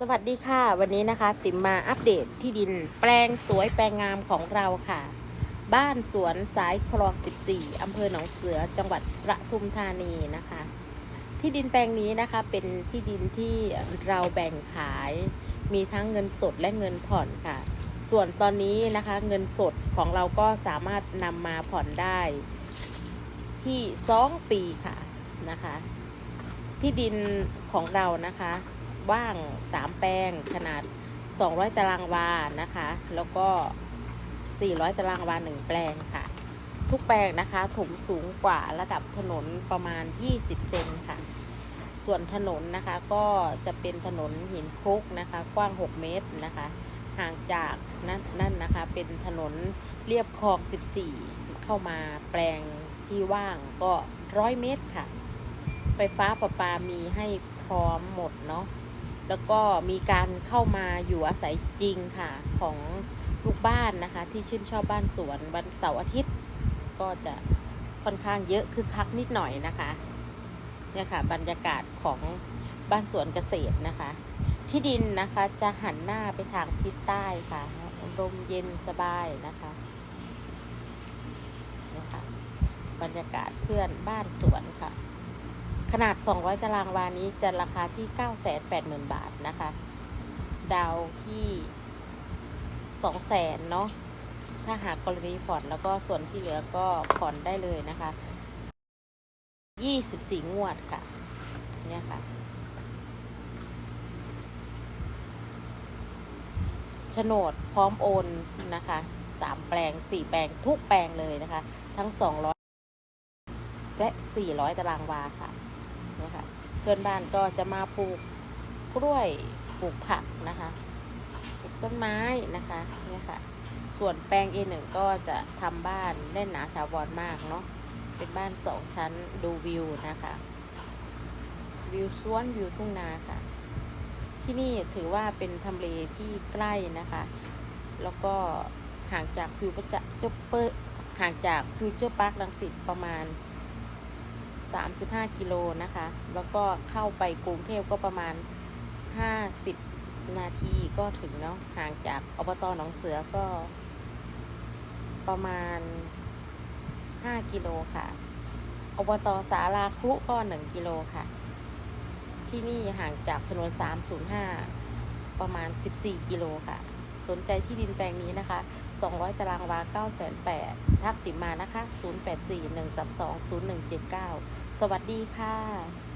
สวัสดีค่ะ วันนี้นะคะ ติ๋มมาอัปเดตที่ดิน แปลงสวยแปลงงามของเราค่ะ บ้านสวนสายคลอง 14 อำเภอหนองเสือจังหวัดประทุมธานีนะคะ ที่ดินแปลงนี้นะคะเป็นที่ดินที่เราแบ่งขาย มีทั้งเงินสดและเงินผ่อนค่ะ ส่วนตอนนี้นะคะเงินสดของเราก็สามารถนำมาผ่อนได้ ที่ 2 ปีค่ะนะคะ ที่ดินของเรานะคะ ว่าง 3 แปลงขนาด 200 ตารางวานะคะ แล้วก็ 400 ตารางวา 1 แปลงค่ะ ทุกแปลงนะคะถมสูงกว่าระดับถนนประมาณ 20 เซนค่ะ ส่วนถนนนะคะก็จะเป็นถนนหินคลุกนะคะ กว้าง 6 เมตรนะคะ ห่างจากนั่นนั่นนะคะ เป็นถนนเรียบคลอง 14 เข้ามาแปลงที่ว่างก็ 100 เมตรค่ะไฟฟ้าประปามีให้พร้อมหมดเนาะ แล้วก็มีการเข้ามาอยู่อาศัยจริงค่ะของลูกบ้านนะคะ ที่ชื่นชอบบ้านสวนวันเสาร์อาทิตย์ ก็จะค่อนข้างเยอะคือคักนิดหน่อยนะคะเนี่ยค่ะบรรยากาศของบ้านสวนเกษตรนะคะ ที่ดินนะคะจะหันหน้าไปทางทิศใต้ค่ะลมเย็นสบายนะคะนี่ค่ะบรรยากาศเพื่อนบ้านสวนค่ะ ขนาด 200 ตารางวานี้จะราคาที่ 980,000 บาทนะคะ ดาวที่200,000เนาะ ถ้าหากกรณีผ่อนแล้วก็ส่วนที่เหลือก็ผ่อนได้เลยนะคะ 24 งวดค่ะ เนี่ยค่ะโฉนดพร้อมโอนนะคะ 3 แปลง 4 แปลง ทุกแปลงเลยนะคะ ทั้ง 200และ 400 ตารางวาค่ะ นี่ยค่ะเพื่อนบ้านก็จะมาปลูกกล้วยปลูกผักนะคะปลูกต้นไม้นะคะเนี่ยค่ะ ส่วนแปลง A1 ก็จะทำบ้านแน่นหนาถาวรมากเนาะเป็นบ้านสองชั้นดูวิวนะคะ วิวสวนวิวทุ่งนาค่ะ ที่นี่ถือว่าเป็นทำเลที่ใกล้นะคะ แล้วก็ห่างจากฟิวเจอเปอร์ห่างจากฟิวเจอร์พาร์คลังสิตประมาณ 35 กิโลนะคะ แล้วก็เข้าไปกรุงเทพก็ประมาณ 50 นาทีก็ถึงเนาะห่างจากอบตหนองเสือก็ ประมาณ 5 กิโลค่ะ อบตสาราครุก็ 1 กิโลค่ะ ที่นี่ห่างจากถนน 305 ประมาณ 14 กิโลค่ะ สนใจที่ดินแปลงนี้นะคะ 200 ตารางวา908ทักติมานะคะ 0841320179 สวัสดีค่ะ